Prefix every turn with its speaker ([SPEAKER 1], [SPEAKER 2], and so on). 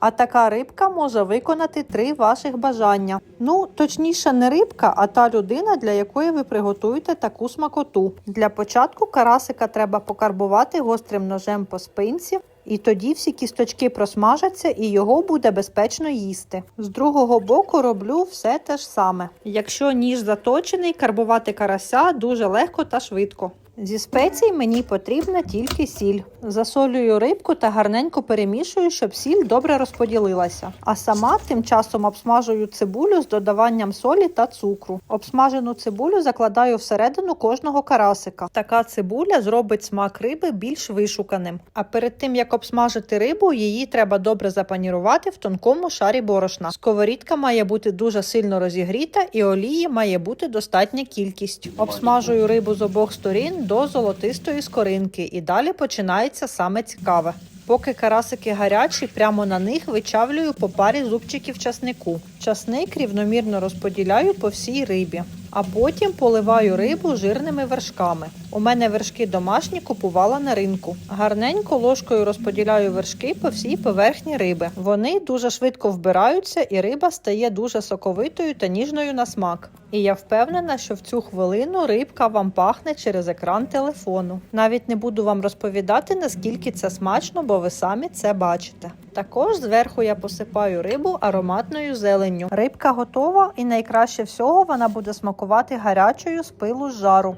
[SPEAKER 1] А така рибка може виконати три ваших бажання. Ну, точніше, не рибка, а та людина, для якої ви приготуєте таку смакоту. Для початку карасика треба покарбувати гострим ножем по спинці. І тоді всі кісточки просмажаться і його буде безпечно їсти. З другого боку роблю все те ж саме. Якщо ніж заточений, карбувати карася дуже легко та швидко. Зі спецій мені потрібна тільки сіль. Засолюю рибку та гарненько перемішую, щоб сіль добре розподілилася. А сама тим часом обсмажую цибулю з додаванням солі та цукру. Обсмажену цибулю закладаю всередину кожного карасика. Така цибуля зробить смак риби більш вишуканим. А перед тим як обсмажити рибу, її треба добре запанірувати в тонкому шарі борошна. Сковорідка має бути дуже сильно розігріта і олії має бути достатня кількість. Обсмажую рибу з обох сторін до золотистої скоринки, і далі починається саме цікаве. Поки карасики гарячі, прямо на них вичавлюю по парі зубчиків часнику. Часник рівномірно розподіляю по всій рибі, а потім поливаю рибу жирними вершками. У мене вершки домашні купувала на ринку. Гарненько ложкою розподіляю вершки по всій поверхні риби. Вони дуже швидко вбираються, і риба стає дуже соковитою та ніжною на смак. І я впевнена, що в цю хвилину рибка вам пахне через екран телефону. Навіть не буду вам розповідати, наскільки це смачно, бо ви самі це бачите. Також зверху я посипаю рибу ароматною зеленню. Рибка готова, і найкраще всього вона буде смакувати гарячою з пилу з жару.